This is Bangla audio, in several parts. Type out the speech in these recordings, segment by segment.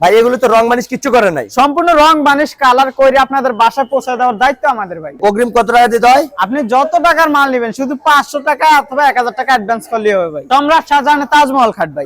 ভাই এগুলো তো রং মানিস কিচ্ছু করে নাই। সম্পূর্ণ রং বানিশ কালার করে আপনাদের বাসায় পৌঁছে দেওয়ার দায়িত্ব আমাদের ভাই। অগ্রিম কত টাকা দিতে হয় আপনি যত টাকার মাল নেবেন শুধু পাঁচশো টাকা অথবা এক হাজার টাকা অ্যাডভান্স করলেই হবে ভাই। সম্রাট শাহজাহানের তাজমহল খাট ভাই।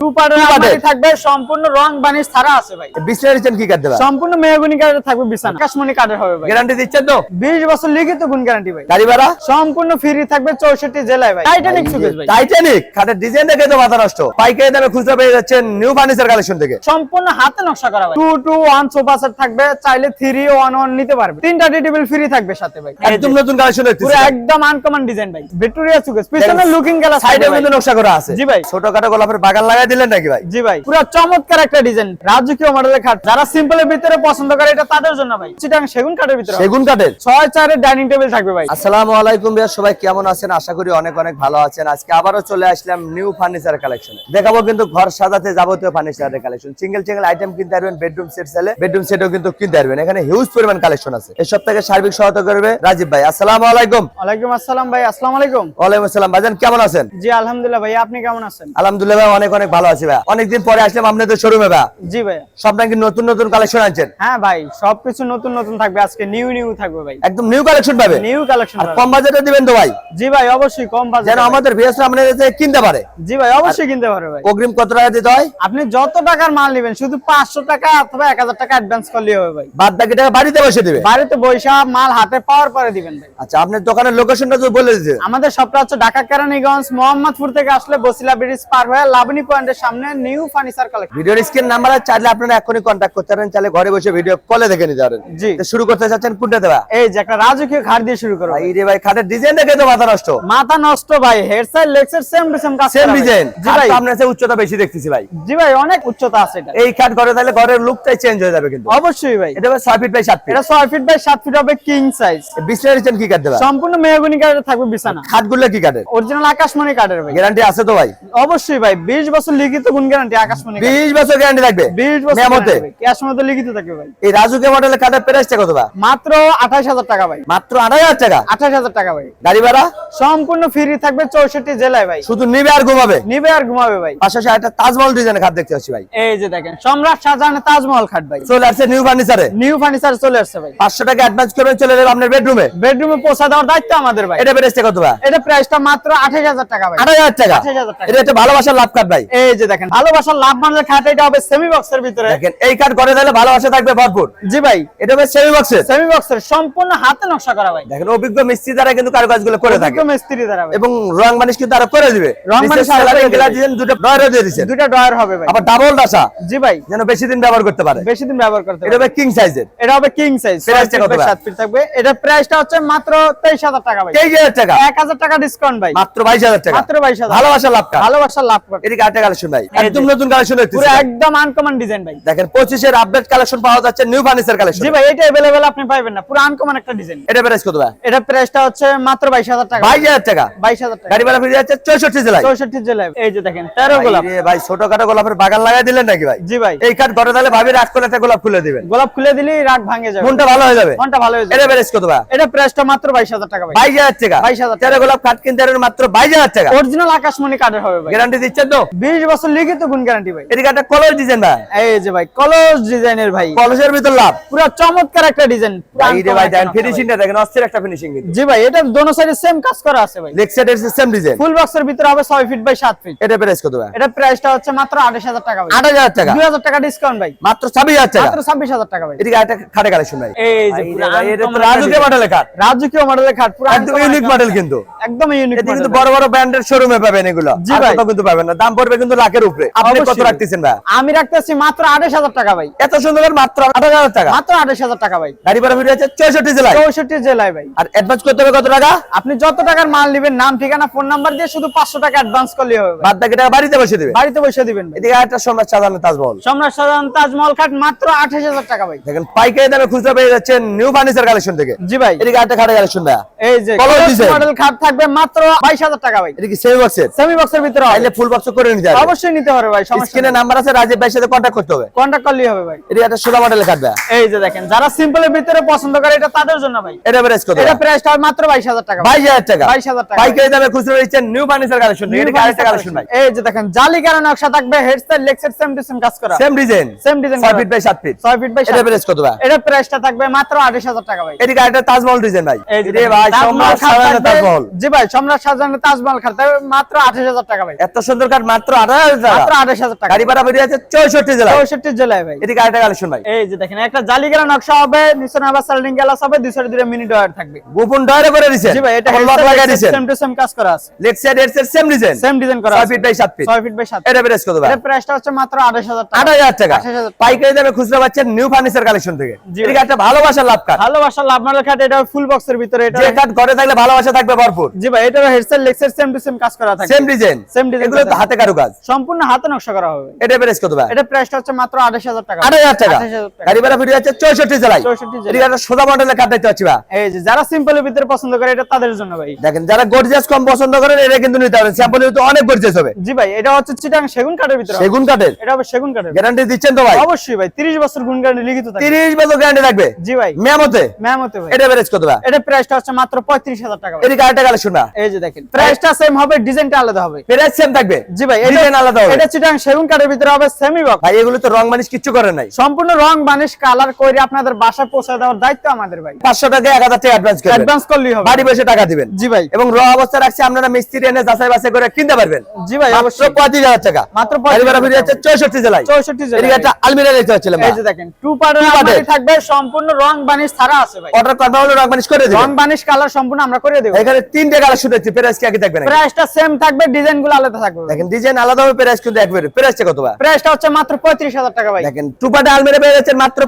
থাকবে সম্পূর্ণ রং বানিশ ছাড়া আছে ভাই। বিসলারি চেন কি কাট দেবা? সম্পূর্ণ মেহগুনি কাঠের থাকবে বিছানা। আকাশমণি কাঠের হবে ভাই। গ্যারান্টি দিচ্ছেন তো? বিশ বছর লিখিত গুণ গ্যারান্টি ভাই। গাড়ি ভাড়া? সম্পূর্ণ ফ্রি থাকবে চৌষট্টি জেলায় ভাই। টাইটানিক সুকেশ ভাই। টাইটানিক খাটের ডিজাইন দেখে তো মাথা নষ্ট। পাইকারি দামে খুচরা পেয়ে যাচ্ছেন নিউ ফার্নিচার কালেকশন থেকে। সম্পূর্ণ হাতে নকশা করা ভাই। Two two one sofa set থাকবে চাইলে থ্রি ওয়ান ওয়ান নিতে পারবে। তিনটা টি টেবিল ফ্রি থাকবে সাথে ভাই। একদম নতুন কালেকশন দেখতেছি পুরো একদম আনকমন ডিজাইন ভাই। ভিক্টোরিয়া পিছনে লুকিং গ্লাস সাইডে কিন্তু নকশা করা আছে। জি ভাই। ছোটখাটো গোলাপের বাগান লাগাই দিলেন নাকি ভাই? জি ভাই। পুরো চমৎকার একটা ডিজাইন রাজকীয় মডেলের খাট। যারা সিম্পলের ভিতরে পছন্দ করে এটা তাদের জন্য ভাই। চিটাং সেগুন কাঠের ভিতরে সেগুন কাঠের ছয় চারের ডাইনিং টেবিল থাকবে ভাই। আসসালামু আলাইকুম ভাইয়া সবাই কেমন আছেন? আশা করি অনেক অনেক ভালো আছেন। আজকে আবারও চলে আসলাম নিউ ফার্নিচার কালেকশনে দেখাবো কিন্তু ঘর সাজাতে যাবতীয় ফার্নিচারের কালেকশন সিঙ্গেল সিঙ্গেল আইটেম কিনতে পারবেন বেডরুম সেট চাইলে বেডরুম সেটও কিন্তু কিনতে পারবেন। এখানে হিউজ পরিমাণ কালেকশন আছে। এই সপ্তাহে সার্বিক সহায়তা করবে রাজীব ভাই। আসসালামু আলাইকুম। ওয়ালাইকুম আসসালাম ভাই আসসালামু আলাইকুম। ওয়ালাইকুম আসসালাম। ভাইজান কেমন আছেন? জি আলহামদুলিল্লাহ ভাই আপনি কেমন আছেন? আলহামদুলিল্লাহ ভাই অনেক অনেক ভালো আছি ভাই। অনেকদিন পরে আসলাম আপনাদের শোরুমে ভাই। জি ভাই। সব নাকি নতুন নতুন কালেকশন আনছেন? হ্যাঁ ভাই সবকিছু নতুন নতুন থাকবে। আজকে নিউ নিউ থাকবে ভাই। একদম নিউ কালেকশন পাবে? নিউ কালেকশন আর কম বাজেটে দিবেন তো ভাই? জি ভাই অবশ্যই কম বাজেট যেন আমাদের ভিএস আপনাদের কিনতে পারে। জি ভাই অবশ্যই কিনতে পারবে ভাই। অগ্রিম কত টাকা দিতে হয়? আপনি যত টাকার মাল নেবেন শুধু পাঁচশো টাকা অথবা এক হাজার টাকা অ্যাডভান্স হবে ভাই। বাদ বাকি টাকা বাড়িতে বসে দিবে? বাড়িতে বৈশা মাল হাতে পাওয়ার পরে দিবেন ভাই। আচ্ছা আপনার দোকানের লোকেশনটা যদি বলে দিতে আমাদের সবটা হচ্ছে ঢাকা কেরানীগঞ্জ মোহাম্মদপুর থেকে আসলে বসিলা ব্রিজ পার হয়ে লাবণী পয়েন্টের সামনে নিউ ফার্নিচার কালেকশন ভিডিওর স্ক্রিন নাম্বার চাইলে আপনারা এখনই কন্ট্যাক্ট করতে পারেন চাইলে ঘরে বসে ভিডিও কলে দেখে নিতে পারেন। জি। শুরু করতে চাচ্ছেন কোনটা দেবা? এই যে একটা রাজকীয় ঘাট দিয়ে শুরু করো ভাই রে ভাই খাটের ডিজাইন দেখে তো মাথা নষ্ট। মাথা নষ্ট ভাই head side leg side same same কাজ সেম ডিজাইন জি ভাই। আপনার উচ্চতা বেশি দেখতেছি ভাই। জি ভাই অনেক উচ্চতা আছে এটা। এই খাট ঘরে তাহলে ঘরের লুকটাই চেঞ্জ হয়ে যাবে কিন্তু। অবশ্যই ভাই। এটা ভাই ছয় ফিট বাই সাত ফিট এটা ছয় ফিট বাই সাত ফিট হবে কিং সাইজ বিছনার চেন কি কাট দেবা? সম্পূর্ণ মেহগুনি কাঠের থাকবে বিছানা। খাটগুলো কি কাটে অরিজিনাল আকাশমণি কাঠের ভাই। গ্যারান্টি আছে তো ভাই? অবশ্যই ভাই বিশ বছর লিখিত গুণ গ্যারান্টি আকাশমণি কাঠ। বিশ বছর গ্যারান্টি থাকবে? বিশ বছর মেয়ামতে? ক্যাশ মধ্যে লিখিত থাকবে ভাই। এই রাজুকে মডেলের খাটের প্রাইসটা কত বা? মাত্র আঠাশ হাজার টাকা ভাই। মাত্র আড়াই হাজার টাকা? আঠাশ হাজার টাকা ভাই। গাড়ি ভাড়া? সম্পূর্ণ ফ্রি থাকবে চৌষট্টি জেলায় ভাই। শুধু নিবে আর ঘুমাবে? নিবে আর ঘুমাবে ভাই। পাশাপাশি একটা তাজমহল ডিজাইনের খাট দেখতে পাচ্ছি ভাই। এই যে দেখেন সম্রাট শাহজাহানের তাজমহল খাট ভাই। চলে আসছে নিউ ফার্নিচারে নিউ ফার্নিচার চলে আসছে ভাই। পাঁচশো টাকা অ্যাডভান্স করবেন চলে যাবে আপনার বেডরুমে বেডরুমে পৌঁছা দেওয়ার দায়িত্ব আমাদের ভাই। এটা প্রাইসটা কত বা এটা প্রাইসটা মাত্র আঠাশ হাজার টাকা ভাই। আড়াই হাজার টাকা? 28,000 টাকা। এটা একটা ভালোবাসার লাভ কাট ভাই। এই যে দেখেন ভালোবাসার লাভ মানলে খাট এটা হবে সেমি বক্সের ভিতরে। দেখেন এই কাঠ ঘরে তাহলে ভালোবাসা থাকবে ভরপুর। জি ভাই। এটা হবে সেমি বক্সের সেমি বক্সের সম্পূর্ণ হাতে নকশা করা ভাই। দেখেন অভিজ্ঞ মিস্ত্রি দ্বারা কিন্তু কারুকাজগুলো করে থাকে। অভিজ্ঞ মিস্ত্রি দ্বারা ভাই। এবং রং মানিশ কিন্তু আরও করে দিবে। রং মানিশ দুটো ড্রয়ারও দিয়ে দিচ্ছেন। দুইটা ড্রয়ার হবে ভাই। আবার ডাবল ডাসা জি ভাই। যেন বেশি দিন ব্যবহার করতে পারে বেশি দিন ব্যবহার করতে এটা পারবে। হবে কিং সাইজের এটা হবে কিং সাইজ Price টা কত ভাই? সাত ফিট থাকবে এটা প্রাইসটা হচ্ছে মাত্র তেইশ হাজার টাকা ভাই তেইশ হাজার টাকা এক হাজার টাকা ডিসকাউন্ট ভাই মাত্র বাইশ হাজার টাকা মাত্র বাইশ হাজার ভালোবাসার লাভ কাট ভালোবাসার লাভ করবে এদিকে আরেকটা কালেকশন ভাই এই যে। একদম নতুন কালেকশন পুরো একদম আনকমন ডিজাইন ভাই দেখেন পঁচিশের আপডেট কালেকশন পাওয়া যাচ্ছে নিউ ফার্নিচার কালেকশন জি ভাই এটা अवेलेबल আপনি পাবেন না পুরো আনকমন একটা ডিজাইন এটা প্রাইস কত ভাই এটা প্রাইসটা হচ্ছে মাত্র বাইশ হাজার টাকা বাইশ হাজার টাকা বাইশ হাজার টাকা গাড়ি ভাড়া ফিরে যাচ্ছে চৌষট্টি জেলায় চৌষট্টি জেলায় এই যে দেখেন তেরো ভাই গোলাপ রে ভাই ছোটখাটো গোলাপের বাগান লাগাই দিলেন নাকি ভাই জি ভাই এই কাঠ ঘরে তাহলে ভাবি রাত করে গোলাপ খুলে দিবেন। গোলাপ খুলে দিলেই রাগ ভাঙে যাবে। মনটা ভালো হয়ে যাবে? মনটা ভালো হয়ে এটা যাবে প্রাইস কত ভাই? এটা প্রাইসটা মাত্র বাইশ হাজার টাকা ভাই। বাইশ হাজার টাকা। 22,000 তেরো গোলাপ কাঠ কিনতে পারবেন মাত্র বাইশ হাজার টাকা। অরিজিনাল আকাশমণি কাঠের হবে ভাই। গ্যারান্টি দিচ্ছেন তো? বিশ বছর লিখিত গুণ গ্যারান্টি ভাই। এদিকে একটা কলর ডিজাইন ভাই। এই যে ভাই কলস ডিজাইনের ভাই। কলসের ভিতর লাভ। পুরো চমৎকার একটা ডিজাইন ভাই রে ভাই দেখেন ফিনিশিংটা দেখেন অস্থির একটা ফিনিশিং কিন্তু। জি ভাই এটা দোনো সাইডে সেম কাজ করা আছে ভাই। লেগ সাইডের সিস্টেম ডিজাইন ফুল বক্সের ভিতরে হবে ছয় ফিট বাই সাত ফিট এটা প্রাইস কত ভাই? এটা প্রাইসটা হচ্ছে মাত্র আঠাশ হাজার টাকা ভাই। আট হাজার টাকা। দুই হাজার টাকা ডিসকাউন্ট ভাই। মাত্র ছাব্বিশ হাজার টাকা। মাত্র ছাব্বিশ হাজার টাকা ভাই। এদিকে একটা খাটে কালেকশন ভাই। এই যে এটা তো রাজুকে মডেলের খাট। রাজকীয় মডেলের খাট পুরো একদম ইউনিক মডেল কিন্তু। একদম ইউনিক এতে কিন্তু বড় বড় ব্র্যান্ডের শোরুমে পাবেন এগুলো। জি ভাই। কিন্তু পাবেন না। দাম পড়বে কিন্তু লাখের উপরে। আপনি কত রাখতেছেন ভাই? আমি রাখতেছি মাত্র আঠাশ হাজার টাকা ভাই। এত সুন্দর মাত্র আট হাজার টাকা। মাত্র আঠাশ হাজার টাকা ভাই। গাড়ি ভাড়া ফিরে যাচ্ছে চৌষট্টি জেলায়। চৌষট্টি জেলায় ভাই। আর অ্যাডভান্স করতে হবে কত টাকা? আপনি যত টাকার মাল নেবেন নাম ঠিকানা ফোন নাম্বার দিয়ে শুধু পাঁচশো টাকা অ্যাডভান্স করলেই হবে বাদ বাকি টাকা বাড়িতে বসে দেবে। বাড়িতে বসে দিবেন এদিকে একটা সম্রাট সাধারণ তাজমহল। সম্রাট সাধারণ তাজমহল খাট মাত্র আঠাশ হাজার টাকা ভাই। দেখেন পাইকারি দামে খুচরা পেয়ে যাচ্ছেন নিউ ফার্নিচার কালেকশন থেকে। জি ভাই। এদিকে একটা খাটে কালেকশন ভাই এই যে। মডেল খাট থাকবে মাত্র বাইশ হাজার টাকা ভাই। এদিকে সেমি বক্সের সেমি বক্সের ভিতরে। চাইলে ফুল বক্স করে নিতে হবে অবশ্যই নিতে ভাই স্ক্রিনে নাম্বার আছে রাজীব ভাইয়ের সাথে কন্ট্যাক্ট করতে হবে। কন্টাক্ট করলেই হবে ভাই। এদিকে একটা সোলা খাট ভাই এই যে দেখেন যারা সিম্পলের ভিতরে পছন্দ করে এটা তাদের জন্য ভাই। এটা প্রাইস কত এটা প্রাইসটা মাত্র বাইশ হাজার টাকা। বাইশ হাজার টাকা। 22,000 টাকা। পাইকারি দামে খুচরা new furniture collection furniture collection ভাই। এই যে দেখেন জালি কারণ নকশা থাকবে হেডসেট সেম টু সেম কাজ করা। Same design design? Same design ছয় ফিট বাই সাত ফিট ছয় ফিট বাই এটা প্রাইস কত ভাই? এটা প্রাইসটা থাকবে মাত্র আঠাশ হাজার টাকা ভাই। এদিকে একটা তাজমহল ডিজাইন ভাই। এই ভাই সম্রাট সাজানো তাজমহল। জি ভাই সম্রাট সাজানো তাজমহল খাট মাত্র আঠাশ হাজার টাকা ভাই। এত সুন্দর কাঠ মাত্র আঠারো হাজার টাকা। মাত্র আঠাশ হাজার টাকা। গাড়ি ভাড়া বেরিয়ে আছে চৌষট্টি জেলা চৌষট্টি জেলায় ভাই। এদিকে আরেকটা কালেকশন ভাই। এই যে দেখেন একটা জালিগেরা নকশা হবে নিচে আবার সার্লিং গ্লাস হবে দুইশো দুটো মিনি ডয়ার থাকবে। গোপন ডয়ারে করে দিছেন জি ভাই এটা লক লাগাই দিছেন সেম টু সেম কাজ করা আছে। লেগ সাইড এর সেম ডিজাইন সেম ডিজাইন করা ছয় আছে। ফিট বাই সাত ফিট ছয় ফিট বাই সাত এটা প্রাইস কত ভাই? এটা প্রাইসটা হচ্ছে মাত্র আঠাশ হাজার টাকা। আট হাজার টাকা। 28,000 টাকা। পাইকারি দামে খুচরা পাচ্ছেন নিউ ফার্নিচার কালেকশন থেকে। জি একটা ভালোবাসার লাভ কাঠ ভালোবাসা লাভ মালের খাট এটা ফুল বক্সের ভিতরে এটা যে কাঠ ঘরে থাকলে ভালোবাসা থাকবে ভরপুর। জি ভাই এটা হেডসেট লেক্সের সেম টু সেম কাজ করা থাকে। সেম ডিজাইন Same design এগুলো তো হাতে কারু সম্পূর্ণ হাতে নকশা করা হবে। এটা প্রাইস কত ভাই? এটা প্রাইসটা হচ্ছে মাত্র আঠাশ হাজার টাকা। আট হাজার টাকা। 28,000 টাকা। গাড়ি ভাড়া বেরিয়ে আছে চৌষট্টি জেলায়। 64 জেলায়। এদিকে সোজা মডেলের কাঠ দেখতে পাচ্ছি ভাই। এই যে যারা সিম্পলের ভিতরে পছন্দ করে এটা তাদের জন্য ভাই। দেখেন যারা গর্জিয়াস কম পছন্দ করেন এটা কিন্তু নিতে পারেন। স্যাম্পল তো অনেক গর্জিয়াস হবে। জি ভাই এটা হচ্ছে চিটাং সেগুন কাঠের ভিতরে সেগুন কাঠের। এটা হবে সেগুন কাঠের। গ্যারান্টি দিচ্ছেন তো ভাই? অবশ্যই ভাই 30 বছর গুণ গ্যারান্টি লিখিত থাকে তিরিশ বছর গ্যারান্টি থাকবে? জি ভাই। মেমতে ম্যাম হতে ভাই। এটা প্রাইস কত ভাই? এটা প্রাইসটা হচ্ছে মাত্র 35000 টাকা ভাই। এদিকে আরেকটা কালেকশন না? এই যে দেখেন প্রাইসটা সেম হবে ডিজাইনটা আলাদা হবে। প্রাইস সেম থাকবে? জি ভাই ডিজাইন আলাদা হবে। এটা চিটাং সেগুন কাঠের ভিতরে হবে সেমি বক্স ভাই এগুলো তো রং মানিস কিচ্ছু করে নাই। সম্পূর্ণ রং বানিশ কালার করে আপনাদের বাসায় পৌঁছে দেওয়ার দায়িত্ব আমাদের ভাই। পাঁচশো টাকা এক হাজার টাকা অ্যাডভান্স করবেন। অ্যাডভান্স করলেই হবে। বাড়ি বসে টাকা দিবেন। জি ভাই। এবং র অবস্থা রাখছে আপনারা মিস্ত্রি এনে যাচাই বাছাই করে কিনতে পারবেন। জি ভাই অবশ্যই। পঁয়ত্রিশ হাজার টাকা। মাত্র গাড়ি ভাড়া বেরিয়ে যাচ্ছে চৌষট্টি জেলায়। 64 জেলায়। একটা আলমিরা দেখতে পাচ্ছিলাম এই যে দেখেন টু পার্টের আলমারি থাকবে সম্পূর্ণ রং বানিশ ছাড়া আছে ভাই। অর্ডার কনফার্ম হলে রং মানিস করে রং বানিশ কালার সম্পূর্ণ আমরা করে দেব। এখানে তিনটে কালেকশন দেখছি প্রাইস কি আগে দেখবেন নাকি? প্রাইসটা সেম থাকবে ডিজাইনগুলো আলাদা থাকবে দেখেন ডিজাইন আলাদা হবে প্রাইস কিন্তু একবারে প্রাইসটা কত ভাই? প্রাইসটা হচ্ছে মাত্র 35000 টাকা ভাই। দেখেন আলমিরা পেয়ে যাচ্ছেন মাত্র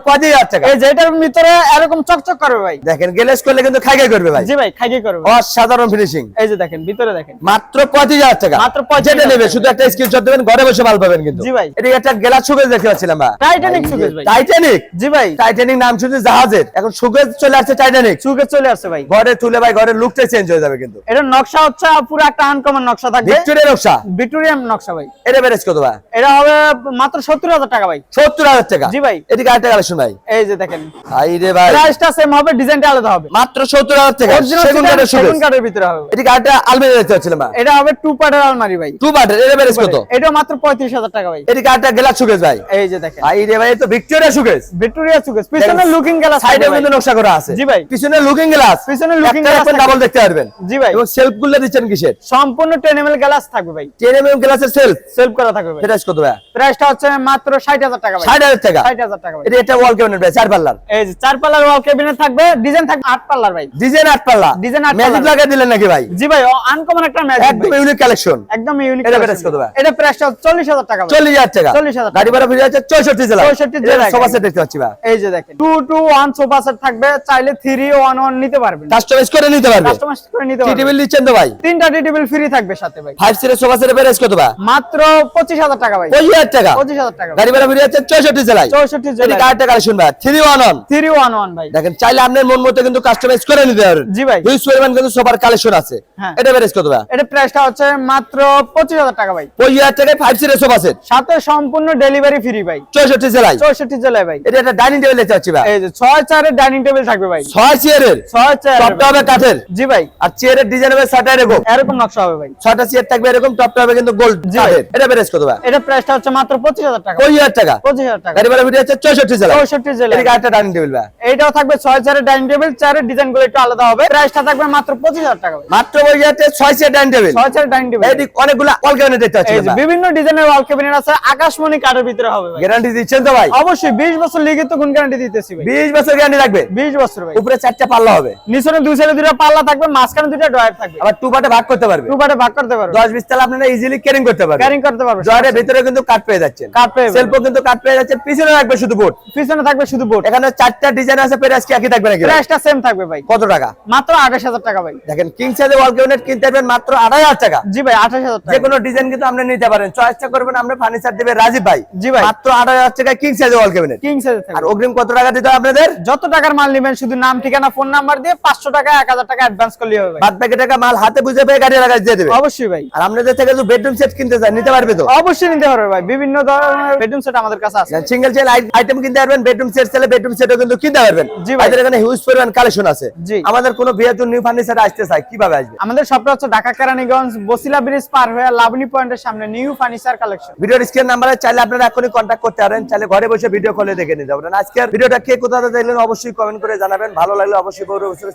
টাকা। এই যে এটার ভিতরে এরকম চকচক করবে ভাই। দেখেন গেলেস করলে কিন্তু খাই খাই করবে ভাই। জি ভাই খাইকে করবে অসাধারণ ফিনিশিং এই যে দেখেন ভিতরে দেখেন। মাত্র পঁচিশ হাজার টাকা। মাত্র 25,000 যেটা নেবে শুধু একটা স্ক্রিনশট দেবেন ঘরে বসে মাল পাবেন কিন্তু। জি ভাই। এদিকে একটা গেলাস সুগেজ দেখতে পাচ্ছিলাম ভাই টাইটানিক সুকেস ভাই। টাইটানিক জি ভাই। টাইটানিক নাম শুনছি জাহাজের। এখন সুগেজ চলে আসছে টাইটানিক সুকেস চলে আসছে ভাই। ঘরে তুলে ভাই ঘরের লুকটা চেঞ্জ হয়ে যাবে কিন্তু। এটার নকশা হচ্ছে পুরো একটা আনকমন নকশা থাকবে। ভিক্টোরিয়া নকশা? ভিক্টোরিয়ান নকশা ভাই। এটা বেরেজ কত ভাই? এটা হবে মাত্র 70000 টাকা ভাই। সত্তর হাজার টাকা? জি ভাই। এদিকে আরেকটা কালেকশন ভাই। এই যে দেখেন। ভাই রে ভাই। প্রাইসটা সেম হবে ডিজাইনটা আলাদা হবে। মাত্র সত্তর হাজার টাকা। অরিজিনাল সেগুন কাঠের সেগুন কাঠের ভিতরে হবে। এদিকে আরেকটা আলমিরা দেখতে পাচ্ছিলাম ভাই এটা হবে টু পার্টের আলমারি ভাই। টু পার্টের এটা বেরেজ কত? এটা মাত্র 35000 টাকা ভাই। এদিকে আরেকটা গেলাস সুগেজ ভাই। এই যে দেখেন। ভাই রে ভাই তো ভিক্টোরিয়া সুগেজ ভিক্টোরিয়া সুকেস পিছনে লুকিং গ্লাস সাইডে কিন্তু নকশা করা আছে। জি ভাই। পিছনে লুকিং গ্লাস পিছনে looking glass থাকবে। ডাবল দেখতে পারবেন। জি ভাই। এবং সেলফগুলো দিচ্ছেন কিসের? সম্পূর্ণ 10 ml গ্লাস থাকবে ভাই। 10 এমএম গ্লাসের সেলফ সেলফ করা থাকবে ভাই। প্রাইস কত ভাই প্রাইসটা হচ্ছে মাত্র 60000 টাকা ভাই। 60000 টাকা। 60000 টাকা ভাই। এটা একটা ওয়াল ক্যাবিনেট ভাই চার পাল্লার। এই যে চার পাল্লার ওয়াল ক্যাবিনেট থাকবে ডিজাইন থাকবে আট পাল্লার ভাই। ডিজাইন আট পাল্লা। Design আট ম্যাজিক লাগিয়ে দিলেন নাকি ভাই? জি ভাই আনকমন একটা ম্যাজিক একদম ইউনিক কালেকশন একদম ইউনিক এটা price কত ভাই? এটা প্রাইসটা 40000 টাকা ভাই। 40000 টাকা। 40,000 টাকা। গাড়ি ভাড়া ফিরে 64 জেলা। 64 জেলায় সোফা সেট দেখতে পাচ্ছি ভাই। এই যে দেখেন 2 টু 1 সোফা সেট থাকবে চাইলে 3 1 1 নিতে পারবেন। কাস্টমাইজ করে নিতে পারবে। কাস্টমাইজ করে নিতে পারবেন। টেবিল দিচ্ছেন তো ভাই? তিনটা টি ফ্রি থাকবে সাথে ভাই। 5 সিটের সোফা সেটের প্রাইস কত ভাই? মাত্র 25000 টাকা ভাই। 25000 টাকা। 25000 টাকা। গাড়ি ভাড়া ফিরে যাচ্ছে 64 জেলায়। 64 এদিকে জেলায়। আরেকটা কালেকশন ভাই। 311 311 ভাই। দেখেন চাইলে আপনার মন মতো কিন্তু কাস্টমাইজ করে নিতে পারবেন জি ভাই। হিউজ পরিমাণ কিন্তু সোফার কালেকশন আছে। হ্যাঁ। এটা প্রাইস কত ভাই? এটা প্রাইসটা হচ্ছে মাত্র 25000 টাকা ভাই। 25000 টাকায় 5 সিটের সোফা সেট সাথে সম্পূর্ণ ডেলিভারি ফ্রি ভাই। 64 জেলায়? 64 জেলায় ভাই। এটা একটা ডাইনিং টেবিল দেখতে ভাই। এই যে 6 চারের ডাইনিং টেবিল থাকবে ভাই। 6 চেয়ারের 6 চার টপটা হবে কাঠের? জি ভাই। আর চেয়ারের ডিজাইন হবে ছয়টা এরকম? এরকম নকশা হবে ভাই। ছয়টা চেয়ার থাকবে এরকম টপটা হবে কিন্তু গোল্ড কাঠের। এটা প্রাইস কত ভাই? এটা প্রাইসটা হচ্ছে মাত্র 25000 টাকা। 25000 টাকা। 25000 টাকা। গাড়ি ভাড়া ভিডিও আছে 64 জেলায়। 64 জেলায়। এদিকে আরেকটা ডাইনিং টেবিল ভাই। এইটাও থাকবে 6 চারের ডাইনিং টেবিল চারের ডিজাইনগুলো একটু আলাদা হবে। প্রাইসটা থাকবে মাত্র 25000 টাকা ভাই। মাত্র ওই যাতে 6 চেয়ার ডাইনিং টেবিল 6 চারের ডাইনিং টেবিল অনেকগুলা অল ক্যাবিনেট দেখতে পাচ্ছি বিভিন্ন ডিজাইনের ওয়াল ক্যাবিনেট আছে আকাশমণি কাঠের ভিতরে হবে। ভাই। গ্যারান্টি দিচ্ছেন তো ভাই? অবশ্যই 20 বছর লিখিত গুণ গ্যারান্টি দিতেছি ভাই। 20 বছর গ্যারান্টি থাকবে? 20 বছর ভাই। উপরে চারটা পাল্লা হবে। নিচনে দুই সাইডে দুটো পাল্লা থাকবে মাঝখানে দুটো ডয়ার থাকবে। আবার টু পার্টে ভাগ করতে পারবে। টু পার্টে ভাগ করতে পারবে। 10 20 তালা আপনারা ইজিলি ক্যারিং করতে পারবেন। ক্যারিং করতে পারবে জয়ের ভিতরে কিন্তু কাট পেয়ে যাচ্ছেন। কাঠ পেয়ে সেলফও কিন্তু কাট পেয়ে যাচ্ছেন। পিছনে রাখবে শুধু বোর্ড পিছনে থাকবে শুধু বোর্ড এখানে চারটা ডিজাইন আছে প্রাইস কি একই থাকবে নাকি? ভাই? প্রাইসটা সেম থাকবে ভাই। কত টাকা? মাত্র 28000 টাকা ভাই। দেখেন কিং সাইজের ওয়াল ক্যাবিনেট কিনতে পারবেন মাত্র 8000 টাকা। জি ভাই 28000 যে টাকা। কোনো ডিজাইন কিন্তু আপনি নিতে পারেন। চয়েসটা করবেন আমরা ফার্নিচার দেবে রাজীব ভাই জি ভাই। মাত্র 8000 টাকা কিং সাইজের ওয়াল ক্যাবিনেট কিং সাইজ আর অগ্রিম কত টাকা দিতে হবে আপনাদের? যত টাকার মাল নেবেন শুধু নাম ঠিকানা ফোন নাম্বার দিয়ে 500 টাকা 1000 টাকা অ্যাডভান্স করলেই হবে বাদ বাকি টাকা মাল হাতে বুঝে পেয়ে গাড়ি লাগা দিয়ে দেবে। অবশ্যই ভাই। আর আপনাদের থেকে যদি বেডরুম সেট কিনতে চান নিতে পারবে তো? অবশ্যই নিতে পারবে ভাই। বিভিন্ন ধরনের বেডরুম সেট আমাদের কাছে আছে। সিঙ্গেল আইটেম কিনতে পারবেন বেডরুম সেট বেডরুম সেটও কিন্তু কিনতে পারবেন। জি ভাই। আমাদের এখানে হিউজ পরিমাণ কালেকশন আছে। জি। আমাদের কোনো বিয়েতুর নিউ ফার্নিচার আসতে চাই কীভাবে আসবে? আমাদের শপটা হচ্ছে ঢাকা কেরানীগঞ্জ বসিলা ব্রিজ পার হয়ে লাবণী পয়েন্টের সামনে নিউ ফার্নিচার কালেকশন ভিডিওর স্ক্রিন নাম্বারে চাইলে আপনারা এখনই কন্ট্যাক্ট করতে পারেন, চাইলে ঘরে বসে ভিডিও কলে দেখে নিতে পারেন। আজকের ভিডিওটা কে কোথা থেকে দেখলেন অবশ্যই কমেন্ট করে জানাবেন। ভালো লাগলে অবশ্যই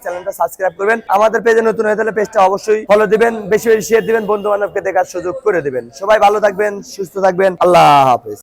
চ্যানেলটা সাবস্ক্রাইব করবেন। আমাদের পেজে নতুন হয়ে থাকলে পেজটা অবশ্যই ফলো দিবেন, বেশি বেশি শেয়ার দিবেন বন্ধু বান্ধবকে দেখার সুযোগ করে দিবেন। সবাই ভালো থাকবেন, সুস্থ থাকবেন। আল্লাহ হাফেজ।